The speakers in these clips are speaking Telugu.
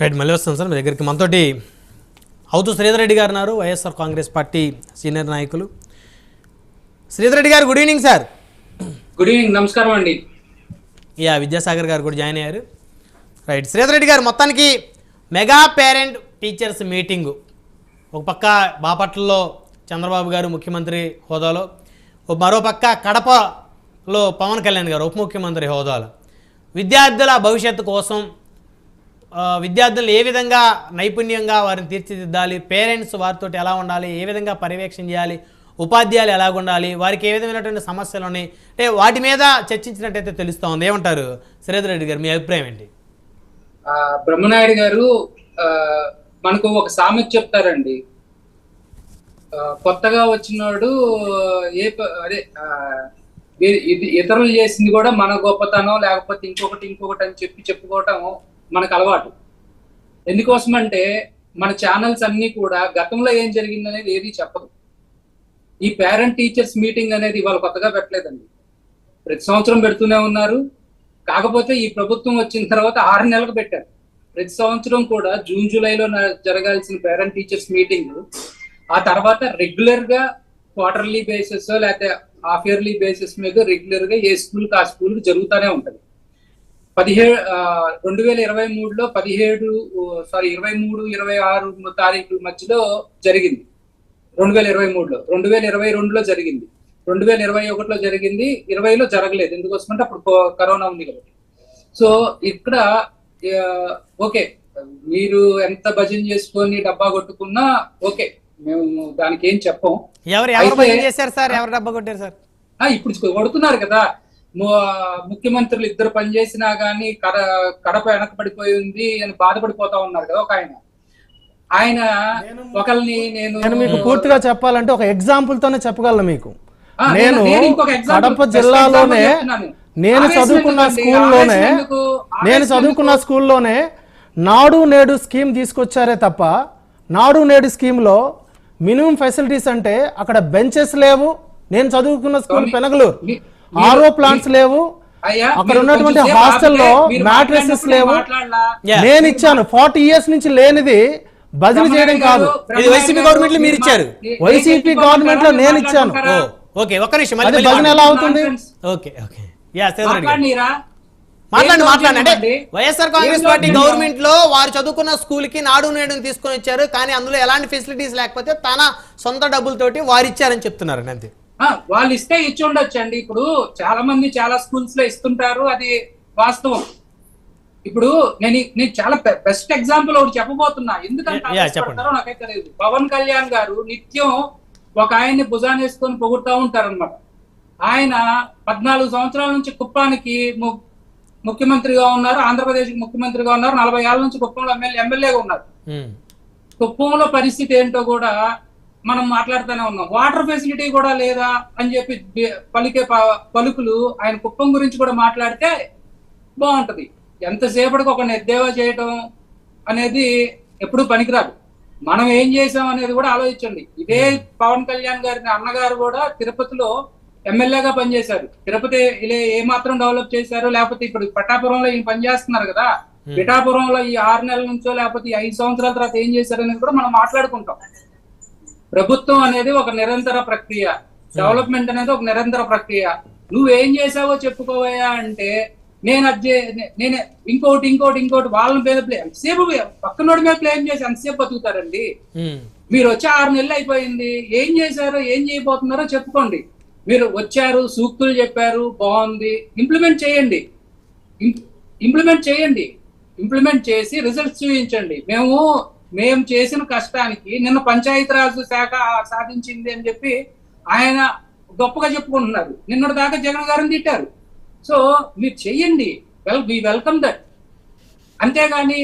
రైట్ మళ్ళీ వస్తాం సార్ మీ దగ్గరికి. మనతోటి అవుతూ శ్రీధర్ రెడ్డి గారు ఉన్నారు. వైఎస్ఆర్ కాంగ్రెస్ పార్టీ సీనియర్ నాయకులు. శ్రీధర్ రెడ్డి గారు good evening sir. Good evening నమస్కారం అండి. యా విద్యాసాగర్ గారు కూడా జాయిన్ అయ్యారు. రైట్ శ్రీధర్ రెడ్డి గారు మొత్తానికి మెగా పేరెంట్ టీచర్స్ మీటింగు. ఒక పక్క బాపట్లలో చంద్రబాబు గారు ముఖ్యమంత్రి హోదాలో ఓ మరో పక్క కడపలో పవన్ కళ్యాణ్ గారు ఉప ముఖ్యమంత్రి హోదాలో. విద్యార్థుల భవిష్యత్తు కోసం విద్యార్థులను విద్యార్థులు ఏ విధంగా నైపుణ్యంగా వారిని తీర్చిదిద్దాలి పేరెంట్స్ వారితో ఎలా ఉండాలి ఏ విధంగా పర్యవేక్షణ చేయాలి ఉపాధ్యాయులు ఎలా ఉండాలి వారికి ఏ విధమైనటువంటి సమస్యలు ఉన్నాయి అంటే వాటి మీద చర్చించినట్టయితే తెలుస్తూ ఉంది ఏమంటారు? శ్రీధర్ రెడ్డి గారు మీ అభిప్రాయం ఏంటి? బ్రహ్మనాయుడు గారు మనకు ఒక సామెత చెప్తారండి. కొత్తగా వచ్చినోడు ఏ అదే ఇతరులు చేసింది కూడా మన గొప్పతనం లేకపోతే ఇంకొకటి ఇంకొకటి అని చెప్పి చెప్పుకోవటం మనకు అలవాటు. ఎందుకోసం అంటే మన ఛానల్స్ అన్ని కూడా గతంలో ఏం జరిగింది అనేది ఏది చెప్పదు. ఈ పేరెంట్ టీచర్స్ మీటింగ్ అనేది ఇవాళ కొత్తగా పెట్టలేదండి. ప్రతి సంవత్సరం పెడుతూనే ఉన్నారు. కాకపోతే ఈ ప్రభుత్వం వచ్చిన తర్వాత ఆరు నెలలకు పెట్టారు. ప్రతి సంవత్సరం కూడా జూన్ జూలైలో జరగాల్సిన పేరెంట్ టీచర్స్ మీటింగ్ ఆ తర్వాత రెగ్యులర్గా క్వార్టర్లీ బేసిస్ లేకపోతే హాఫ్ ఇయర్లీ బేసిస్ మీద రెగ్యులర్గా ఏ స్కూల్కి ఆ స్కూల్ జరుగుతూనే ఉంటుంది. పదిహేడు రెండు వేల ఇరవై మూడులో పదిహేడు సారీ ఇరవై మూడు ఇరవై ఆరు తారీఖు మధ్యలో జరిగింది. రెండు వేల ఇరవై మూడులో రెండు వేల ఇరవై రెండులో జరిగింది. రెండు వేల ఇరవై ఒకటిలో జరిగింది ఇరవైలో జరగలేదు. ఎందుకోసం అంటే అప్పుడు కరోనా ఉంది కాబట్టి. సో ఇక్కడ ఓకే. మీరు ఎంత భజన చేసుకొని డబ్బా కొట్టుకున్నా ఓకే. మేము దానికి ఏం చెప్పం ఎవరు చేశారు సార్ ఎవరు డబ్బా కొట్టారు సార్ ఆ, ఇప్పుడు కొడుతున్నారు కదా ముఖ్యమంత్రులు ఇద్దరు పనిచేసినా గానీ కడ కడప వెనకబడిపోయి ఉంది అని బాధపడిపోతా ఉన్నారు కదా ఒక ఆయన ఆయన ఒకరిని నేను నేను మీకు పూర్తిగా చెప్పాలంటే ఒక ఎగ్జాంపుల్ తోనే చెప్పగలను మీకు నేను కడప జిల్లాలోనే. నేను చదువుకున్న? స్కూల్లోనే? నేను చదువుకున్న? స్కూల్లోనే నాడు నేడు స్కీమ్ తీసుకొచ్చారే తప్ప నాడు నేడు స్కీమ్లో మినిమం ఫెసిలిటీస్ అంటే అక్కడ బెంచెస్ లేవు. నేను చదువుకున్న స్కూల్ పెనగలూరు. ఆరో ప్లాంట్స్ లేవు. అయ్యా, అక్కడ ఉన్నటువంటి హాస్టల్లో మ్యాట్రెసెస్ లేవు. నేను ఇచ్చాను. ఫార్టీ ఇయర్స్ నుంచి లేనిది భజన చేయడం కాదు. ఇది వైసీపీ గవర్నమెంట్లో మీరు ఇచ్చారు. వైసీపీ గవర్నమెంట్లో నేను ఇచ్చాను. ఓకే ఒక్క నిమిషం భజన ఎలా అవుతుంది? Okay okay. యా మాట్లాడండి ఏం మాట్లాడండి. అంటే? YSR Congress party? గవర్నమెంట్లో వారు చదువుకున్న స్కూల్కి నాడు నేడుని తీసుకొని వచ్చారు కానీ అందులో ఎలాంటి ఫెసిలిటీస్ లేకపోతే తన సొంత డబ్బులతోటి వారు ఇచ్చారని చెప్తున్నారు అంతే. వాళ్ళు ఇస్తే ఇచ్చి ఉండొచ్చు అండి ఇప్పుడు చాలా మంది చాలా స్కూల్స్లో ఇస్తుంటారు అది వాస్తవం. ఇప్పుడు నేను నేను చాలా బెస్ట్ ఎగ్జాంపుల్ ఒకటి చెప్పబోతున్నా. ఎందుకంటే నాకైతే తెలియదు పవన్ కళ్యాణ్ గారు నిత్యం ఒక ఆయన్ని భుజాన్ని వేసుకొని పొగుడుతూ ఉంటారన్నమాట. ఆయన పద్నాలుగు సంవత్సరాల నుంచి కుప్పానికి ముఖ్యమంత్రిగా ఉన్నారు ఆంధ్రప్రదేశ్ ముఖ్యమంత్రిగా ఉన్నారు నలభై ఏళ్ళ నుంచి కుప్పంలో ఎమ్మెల్యే ఎమ్మెల్యేగా ఉన్నారు. కుప్పంలో పరిస్థితి ఏంటో కూడా మనం మాట్లాడుతూనే ఉన్నాం. వాటర్ ఫెసిలిటీ కూడా లేదా అని చెప్పి పలికే పలుకులు ఆయన కుప్పం గురించి కూడా మాట్లాడితే బాగుంటది. ఎంతసేపటికి ఒక ఎద్దేవా చేయటం అనేది ఎప్పుడు పనికిరాదు. మనం ఏం చేసాం అనేది కూడా ఆలోచించండి. ఇదే పవన్ కళ్యాణ్ గారి అన్నగారు కూడా తిరుపతిలో ఎమ్మెల్యేగా పనిచేశారు. తిరుపతి ఇలా ఏ మాత్రం డెవలప్ చేశారు లేకపోతే ఇప్పుడు పట్టాపురంలో ఈయన పనిచేస్తున్నారు కదా. పిఠాపురంలో ఈ ఆరు నెలల నుంచో లేకపోతే ఈ ఐదు సంవత్సరాల తర్వాత ఏం చేశారు అనేది కూడా మనం మాట్లాడుకుంటాం. ప్రభుత్వం అనేది ఒక నిరంతర ప్రక్రియ. డెవలప్మెంట్ అనేది ఒక నిరంతర ప్రక్రియ. నువ్వేం చేసావో చెప్పుకోవయ్యా అంటే నేను అది నేనే ఇంకోటి ఇంకోటి ఇంకోటి వాళ్ళ మీద ప్లే ఎంతసేపు పక్కనోడి మీద ప్లేమ్ చేసి ఎంతసేపు బతుకుతారండి. మీరు వచ్చి ఆరు నెలలు అయిపోయింది. ఏం చేశారో? ఏం చేయబోతున్నారో చెప్పుకోండి. మీరు వచ్చారు సూక్తులు చెప్పారు బాగుంది ఇంప్లిమెంట్ చేయండి. ఇంప్లిమెంట్ చేయండి. ఇంప్లిమెంట్ చేసి రిజల్ట్స్ చూపించండి. మేము మేము చేసిన కష్టానికి నిన్న పంచాయతీరాజ్ శాఖ సాధించింది అని చెప్పి ఆయన గొప్పగా చెప్పుకుంటున్నారు. నిన్నటి దాకా జగన్ గారిని తిట్టారు. సో మీరు చెయ్యండి వెల్ వి వెల్కమ్ దట్ అంతేగాని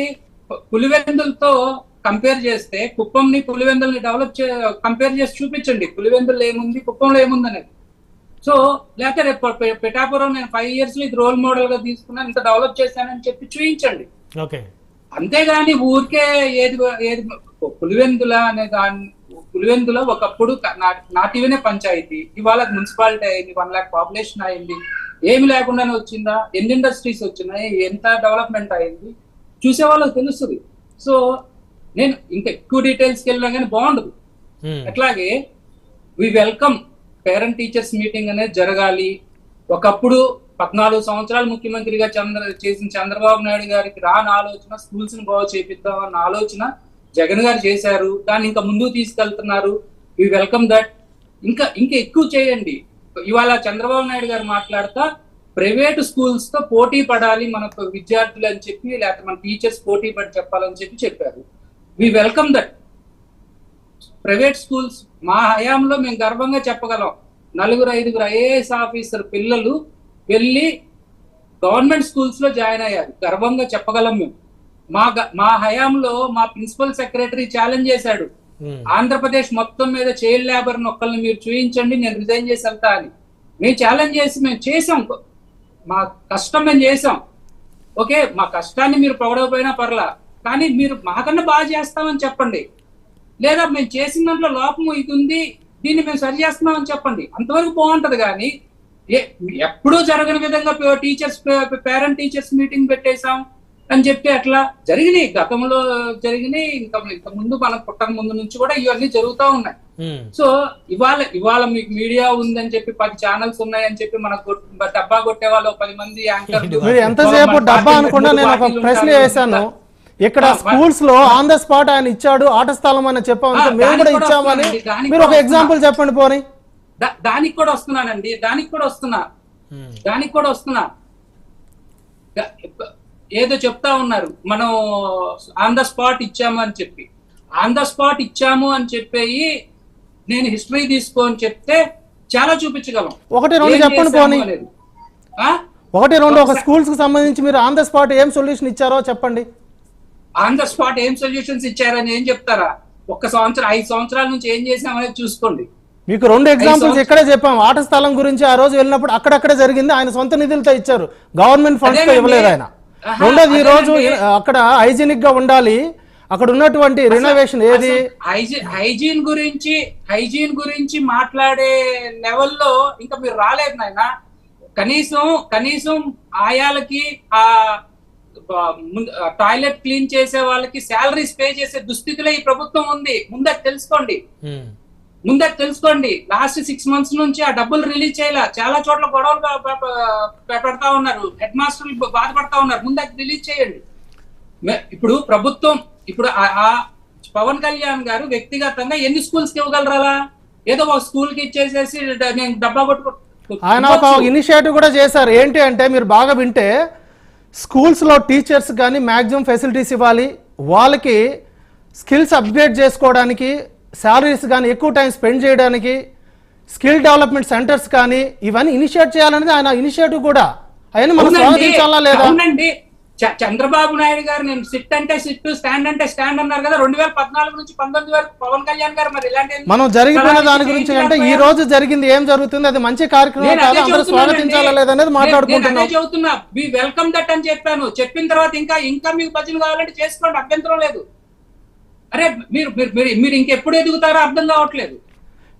పులివెందులతో కంపేర్ చేస్తే కుప్పంని పులివెందుల్ని డెవలప్ చే కంపేర్ చేసి చూపించండి. పులివెందులు ఏముంది కుప్పంలో ఏముంది అనేది సో లేకపోతే రేపు పిఠాపురం నేను ఫైవ్ ఇయర్స్ ఇది రోల్ మోడల్గా తీసుకున్నాను ఇంత డెవలప్ చేశానని చెప్పి చూపించండి ఓకే. అంతేగాని ఊరికే ఏది ఏది పులివెందుల అనే దాని పులివెందుల ఒకప్పుడు నాటివనే పంచాయతీ. ఇవాళ మున్సిపాలిటీ అయింది వన్ లాక్ పాపులేషన్ అయింది. ఏమి లేకుండానే వచ్చిందా? ఎన్ని ఇండస్ట్రీస్ వచ్చినాయి? ఎంత డెవలప్మెంట్ అయింది? చూసే వాళ్ళకి తెలుస్తుంది. సో నేను ఇంకా ఎక్కువ డీటెయిల్స్కి వెళ్ళినా కానీ బాగుండదు. ఉమ్. అట్లాగే we welcome parent teachers meeting అనేది జరగాలి. ఒకప్పుడు పద్నాలుగు సంవత్సరాలు ముఖ్యమంత్రిగా చంద్ర చేసిన చంద్రబాబు నాయుడు గారికి రాని ఆలోచన స్కూల్స్ని బాగు చేపిద్దాం అన్న ఆలోచన జగన్ గారు చేశారు. దాన్ని ఇంకా ముందుకు తీసుకెళ్తున్నారు. వి వెల్కమ్ దట్ ఇంకా ఇంకా ఎక్కువ చేయండి. ఇవాళ చంద్రబాబు నాయుడు గారు మాట్లాడతా ప్రైవేట్ స్కూల్స్తో పోటీ పడాలి మన విద్యార్థులు అని చెప్పి లేకపోతే మన టీచర్స్ పోటీ పడి చెప్పాలని చెప్పి చెప్పారు. We welcome that private schools మా హయాంలో మేము గర్వంగా చెప్పగలం. నలుగురు ఐదుగురు ఐఏఎస్ ఆఫీసర్ పిల్లలు వెళ్ళి గవర్నమెంట్ స్కూల్స్లో జాయిన్ అయ్యారు. గర్వంగా చెప్పగలం మేము. మా మా హయాంలో మా ప్రిన్సిపల్ సెక్రటరీ ఛాలెంజ్ చేశాడు. ఆంధ్రప్రదేశ్ మొత్తం మీద చైల్డ్ లేబర్ ఒక్కరిని మీరు చూపించండి నేను రిజైన్ చేసి వెళ్తా అని. మేము ఛాలెంజ్ చేసి మేము చేసాం మా కష్టం మేము చేసాం ఓకే మా కష్టాన్ని మీరు పొగడకపోయినా పర్లా కానీ మీరు మాకన్నా బాగా చేస్తామని చెప్పండి. లేదా మేము చేసిన దాంట్లో లోపం ఇది ఉంది దీన్ని మేము సరి చేస్తున్నామని చెప్పండి. అంతవరకు బాగుంటది కానీ ఏ- ఎప్పుడూ జరగని విధంగా టీచర్స్ పేరెంట్ టీచర్స్ మీటింగ్ పెట్టేశాం అని చెప్పి అట్లా జరిగినాయి. గతంలో జరిగినాయి. ఇంకా ఇంత ముందు మనం పుట్టక ముందు నుంచి కూడా ఇవన్నీ జరుగుతూ ఉన్నాయి. సో ఇవాళ ఇవాళ మీకు మీడియా ఉందని చెప్పి పది ఛానల్స్ ఉన్నాయని చెప్పి మనకు డబ్బా కొట్టే వాళ్ళు పది మంది యాంకర్లు మీరు ఎంతసేపు డబ్బా అనుకున్నా నేను ఒక ప్రశ్న. వేశాను. ఇక్కడ స్కూల్స్లో ఆన్ ద స్పాట్ ఆయన ఇచ్చాడు ఆట స్థలం అని చెప్పామంటే మేము కూడా ఇచ్చామని. మీరు ఒక ఎగ్జాంపుల్ చెప్పండి పోనీ. దానికి కూడా వస్తున్నానండి దానికి కూడా వస్తున్నా. ఉమ్. దానికి కూడా వస్తున్నా. ఏదో చెప్తా ఉన్నారు మనం ఆన్ ద స్పాట్ ఇచ్చాము అని చెప్పి. ఆన్ ద స్పాట్ ఇచ్చాము అని చెప్పేయి నేను హిస్టరీ తీసుకో అని చెప్తే చాలా చూపించగలం. ఒకటి రెండు చెప్పండి పోనీ. ఒకటి రెండు ఒక స్కూల్స్కి సంబంధించి మీరు ఆన్ ద స్పాట్ ఏం సొల్యూషన్ ఇచ్చారో చెప్పండి. ఆన్ ద స్పాట్ ఏం సొల్యూషన్స్ ఇచ్చారని ఏం చెప్తారా? ఒక్క సంవత్సరం ఐదు సంవత్సరాల నుంచి ఏం చేసామనేది చూసుకోండి. మీకు రెండు ఎగ్జాంపుల్స్ ఇక్కడే చెప్పాం. ఆట స్థలం గురించి ఆ రోజు వెళ్ళినప్పుడు అక్కడక్కడే జరిగింది. ఆయన సొంత నిధులతో ఇచ్చారు. గవర్నమెంట్ ఫండ్స్తో. ఇవ్వలేదు ఆయన. రెండోది ఈ రోజు. అక్కడ హైజీనిక్గా ఉండాలి. అక్కడ ఉన్నటువంటి రినోవేషన్ ఏది? హైజీన్ హైజీన్ గురించి హైజీన్ గురించి మాట్లాడే లెవెల్లో ఇంకా మీరు రాలేదు నాయన. కనీసం కనీసం ఆయాలకి ఆ టాయిలెట్ క్లీన్ చేసే వాళ్ళకి శాలరీస్ పే చేసే దుస్థితిలో ఈ ప్రభుత్వం ఉంది. ముందే తెలుసుకోండి. ఉమ్. ముందే తెలుసుకోండి. లాస్ట్ సిక్స్ మంత్స్ నుంచి ఆ డబ్బులు రిలీజ్ చేయాల. చాలా చోట్ల గొడవలు పెడతా ఉన్నారు. హెడ్ మాస్టర్లు బాధపడతా ఉన్నారు. ముందే రిలీజ్ చేయండి. ఇప్పుడు ప్రభుత్వం ఇప్పుడు ఆ- పవన్ కళ్యాణ్ గారు వ్యక్తిగతంగా ఎన్ని స్కూల్స్కి ఇవ్వగలరా ఏదో ఒక స్కూల్కి ఇచ్చేసేసి నేను డబ్బా కొట్టుకో ఆయన ఒక. ఇనిషియేటివ్ కూడా చేశారు. ఏంటి అంటే మీరు బాగా వింటే స్కూల్స్లో టీచర్స్ కానీ మ్యాక్సిమం ఫెసిలిటీస్ ఇవ్వాలి. వాళ్ళకి స్కిల్స్ అప్గ్రేడ్ చేసుకోవడానికి శాలరీస్ కానీ ఎక్కువ టైం స్పెండ్ చేయడానికి స్కిల్ డెవలప్మెంట్ సెంటర్స్ కానీ ఇవన్నీ ఇనిషియేట్ చేయాలనేది ఆయన ఇనిషియేటివ్ కూడా. అవన్నీ మనం స్వాగతించాలా లేదా? చంద్రబాబు నాయుడు గారు నేను సిట్ అంటే సిట్ స్టాండ్ అంటే స్టాండ్ అన్నారు కదా. రెండు వేల పద్నాలుగు నుంచి పంతొమ్మిది వరకు పవన్ కళ్యాణ్ గారు మరి ఇలాంటి మనం జరిగిపోయిన దాని గురించి అంటే ఈ? రోజు జరిగింది ఏం జరుగుతుంది అది మంచి కార్యక్రమం అందరూ. స్వాగతించాలా లేదనేది మాట్లాడుకుంటున్నాం. చెబుతున్నా. వి వెల్కమ్ దట్ అని చెప్పాను. చెప్పిన తర్వాత ఇంకా ఇంకా మీకు భజన కావాలంటే చేసుకోండి అభ్యంతరం లేదు. అరే మీరు మీరు ఇంకెప్పుడు ఎదుగుతారో అర్థం కావట్లేదు.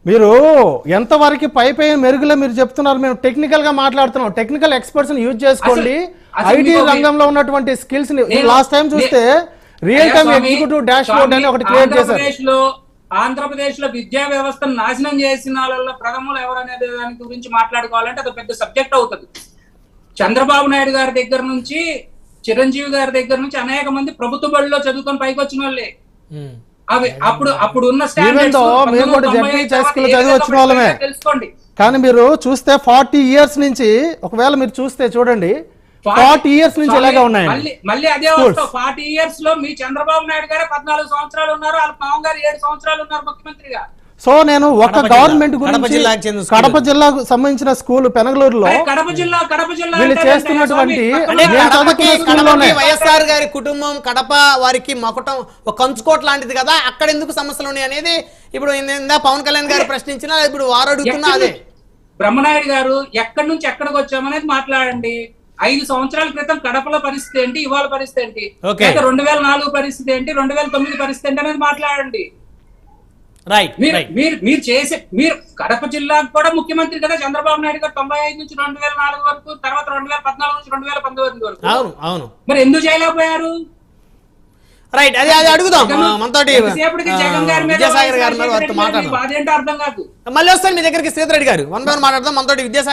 మీరు ఎంతవరకు పై పై మెరుగులో మీరు చెప్తున్నారు మేము టెక్నికల్గా మాట్లాడుతున్నాం. టెక్నికల్ ఎక్స్పర్ట్స్ యూజ్ చేసుకోండి. ఐటీ రంగంలో ఉన్నటువంటి స్కిల్స్ని లాస్ట్ టైం చూస్తే real time executive dashboard అని ఒకటి క్రియేట్ చేశారు. ఆంధ్రప్రదేశ్లో విద్యా వ్యవస్థను నాశనం చేసిన వాళ్ళలో ప్రథములు ఎవరనేది దాని గురించి మాట్లాడుకోవాలంటే అది పెద్ద సబ్జెక్ట్ అవుతుంది. చంద్రబాబు నాయుడు గారి దగ్గర నుంచి చిరంజీవి గారి దగ్గర నుంచి అనేక మంది ప్రభుత్వ బడిలో చదువుకొని పైకి వచ్చిన వాళ్ళే. అవి అప్పుడు అప్పుడు ఉన్న Even standards though మేము కూడా 1995 జడ్పీ హై స్కూల్ తర్వాత చదివి ఏ వచ్చిన విధంగా వాళ్ళమే. పడిపోయిందో తెలుసుకోండి. కానీ మీరు చూస్తే ఫార్టీ ఇయర్స్ నుంచి ఒకవేళ మీరు చూస్తే చూడండి ఫార్టీ ఇయర్స్ నుంచి ఇలాగే ఉన్నాయండి. మళ్ళీ మళ్ళీ అదే ఫార్టీ ఇయర్స్లో మీ చంద్రబాబు నాయుడు గారే పద్నాలుగు సంవత్సరాలు ఉన్నారు వాళ్ళ మామూలు గారు ఏడు సంవత్సరాలు ఉన్నారు ముఖ్యమంత్రిగా. సో నేను ఒక గవర్నమెంట్ గురించి. కడప జిల్లాకు సంబంధించిన స్కూల్ పెనగలూరులో కడప జిల్లా కడప జిల్లా వీళ్ళు చేస్తున్నటువంటి- వైఎస్ఆర్ గారి కుటుంబం కడప వారికి మకుటం ఒక కంచుకోట లాంటిది కదా అక్కడ ఎందుకు సమస్యలు ఉన్నాయి అనేది ఇప్పుడు ఇందా పవన్ కళ్యాణ్ గారు ప్రశ్నించినా ఇప్పుడు వారు అడుగుతున్నా అదే. బ్రహ్మనాయుడు గారు ఎక్కడి నుంచి ఎక్కడికి వచ్చామనేది మాట్లాడండి. ఐదు సంవత్సరాల క్రితం కడపలో పరిస్థితి ఏంటి ఇవాళ పరిస్థితి ఏంటి? రెండు వేల నాలుగు పరిస్థితి ఏంటి రెండు వేల తొమ్మిది పరిస్థితి ఏంటి అనేది మాట్లాడండి. మీరు మీరు మీరు చేసే మీరు కడప జిల్లాకు కూడా ముఖ్యమంత్రి కదా చంద్రబాబు నాయుడు గారు తొంభై ఐదు నుంచి రెండు వేల నాలుగు వరకు తర్వాత రెండు వేల పద్నాలుగు నుంచి రెండు వేల పంతొమ్మిది వరకు. అవును అవును. మరి ఎందుకు చేయలేకపోయారు? రైట్ అది అది అడుగుదాం. మనతోటి విద్యాసాగర్ గారు అర్థం కాదు. మళ్ళీ వస్తాను మీ దగ్గరికి శ్రీధర్ రెడ్డి గారు. వన్ బై వన్ మాట్లాడదాం. మనతోటి విద్యాసాగర్